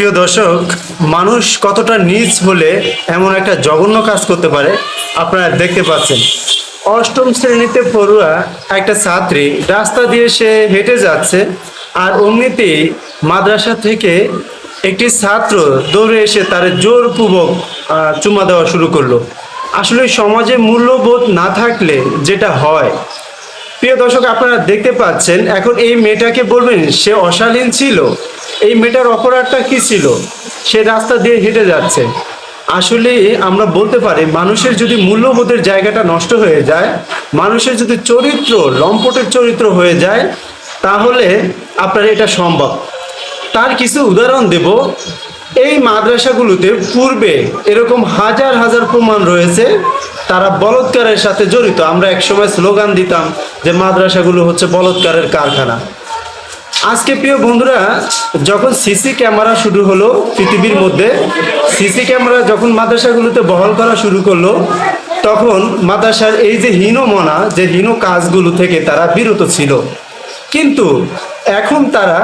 প্রিয় দর্শক, মানুষ কতটা নিচ হলে এমন একটা জঘন্য কাজ করতে পারে, আপনারা দেখতে পাচ্ছেন। অষ্টম শ্রেণীতে পড়ুয়া একটা ছাত্রী রাস্তা দিয়ে সে হেঁটে যাচ্ছে আর অমনিতেই মাদ্রাসা থেকে একটি ছাত্র দৌড়ে এসে তার জোরপূর্বক চুমা দেওয়া শুরু করল। আসলে সমাজে মূল্যবোধ না থাকলে যেটা হয়। প্রিয় দর্শক, আপনারা দেখতে পাচ্ছেন, এখন এই মেয়েটাকে বলবেন, সে অশালীন ছিল। এই মেয়েটার অপরাধটা কি ছিল? সে রাস্তা দিয়ে হেঁটে যাচ্ছে। আসলে আমরা বলতে পারি, মানুষের যদি মূল্যবোধের জায়গাটা নষ্ট হয়ে যায়, মানুষের যদি চরিত্র, লম্পটের চরিত্র হয়ে যায়, তাহলে আপনার এটা সম্ভব। তার কিছু উদাহরণ দেব। এই মাদ্রাসাগুলোতে পূর্বে এরকম হাজার হাজার প্রমাণ রয়েছে। তারা বলৎকারের সাথে জড়িত। আমরা একসময় স্লোগান দিতাম যে, মাদ্রাসাগুলো হচ্ছে বলৎকারের কারখানা। আজকে প্রিয় বন্ধুরা, যখন সিসি ক্যামেরা শুরু হলো পৃথিবীর মধ্যে, সিসি ক্যামেরা যখন মাদ্রাসাগুলোতে বহল করা শুরু করল, তখন মাদ্রাসার এই যে হীনমনা, যে হীন কাজগুলো থেকে তারা বিরত ছিল। কিন্তু এখন তারা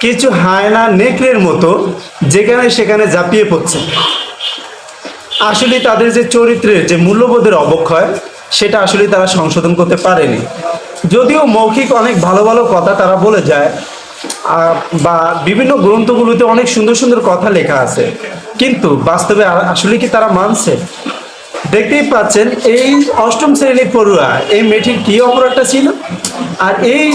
কিছু হায়না নেকড়ের মতো যেখানে সেখানে ঝাঁপিয়ে পড়ছে। আসলে তাদের যে চরিত্রের যে মূল্যবোধের অবক্ষয়, সেটা আসলে তারা সংশোধন করতে পারেনি। যদিও মৌখিক অনেক ভালো ভালো কথা তারা বলে যায় বা বিভিন্ন গ্রন্থগুলোতে অনেক সুন্দর সুন্দর কথা লেখা আছে। কিন্তু বাস্তবে আসলে কি তারা মানছে? দেখতেই পাচ্ছেন, এই অষ্টম শ্রেণির পড়ুয়া, এই মেয়েটির কি অপরাধটা ছিল? আর এই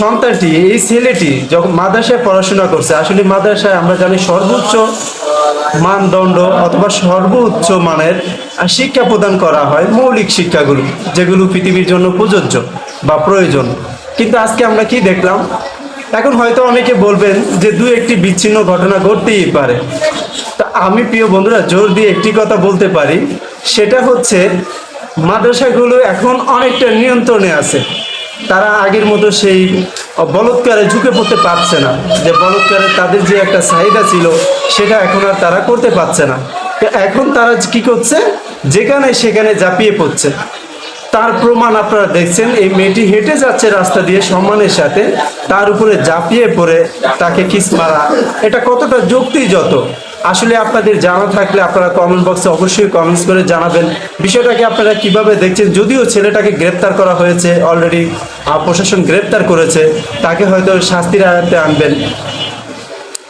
সন্তানটি, এই ছেলেটি যখন মাদ্রাসায় পড়াশোনা করছে, আসলে মাদ্রাসায় আমরা জানি সর্বোচ্চ মানদণ্ড অথবা সর্বোচ্চ মানের শিক্ষা প্রদান করা হয় মৌলিক শিক্ষাগুলো, যেগুলো পৃথিবীর জন্য প্রযোজ্য। বা প্রয়োজন। কিন্তু আজকে আমরা কি দেখলাম? এখন হয়তো অনেকে বলবেন যে দু একটি বিচ্ছিন্ন ঘটনা ঘটতেই পারে। তা আমি প্রিয় বন্ধুরা, জোর দিয়ে একটি কথা বলতে পারি। সেটা হচ্ছে, মাদ্রাসাগুলো এখন অনেকটা নিয়ন্ত্রণে আছে। তারা আগের মতো সেই বলৎকারে ঝুঁকে পড়তে পারছে না। যে বলৎকারে তাদের যে একটা চাহিদা ছিল, সেটা এখন আর তারা করতে পারছে না। এখন তারা কি করছে? যেখানে সেখানে ঝাঁপিয়ে পড়ছে। তার প্রমাণ আপনারা দেখছেন, এই মেয়েটি হেঁটে যাচ্ছে রাস্তা দিয়ে সম্মানের সাথে, তার উপরে ঝাঁপিয়ে পড়ে তাকে কিস মারা। এটা কতটা যুক্তিযত আসলে আপনাদের জানা থাকলে আপনারা কমেন্ট বক্সে অবশ্যই কমেন্টস করে জানাবেন। বিষয়টাকে আপনারা কীভাবে দেখছেন? যদিও ছেলেটাকে গ্রেপ্তার করা হয়েছে অলরেডি প্রশাসন গ্রেপ্তার করেছে, তাকে হয়তো শাস্তির আয়ত্তে আনবেন।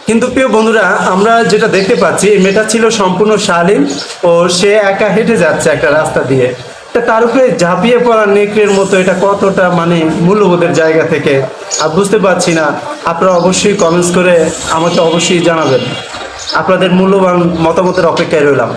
কিন্তু প্রিয় বন্ধুরা, আমরা যেটা দেখতে পাচ্ছি, এই মেয়েটা ছিল সম্পূর্ণ শালীন ও সে একা হেঁটে যাচ্ছে একটা রাস্তা দিয়ে। তার উপরে ঝাঁপিয়ে পড়া নেকড়ের মতো এটা কতটা মানে মূল্যবোধের জায়গা থেকে? আর বুঝতে পারছি না। আপনারা অবশ্যই কমেন্টস করে আমাকে অবশ্যই জানাবেন। আপনাদের মূল্যবান মতামতের অপেক্ষায় রইলাম।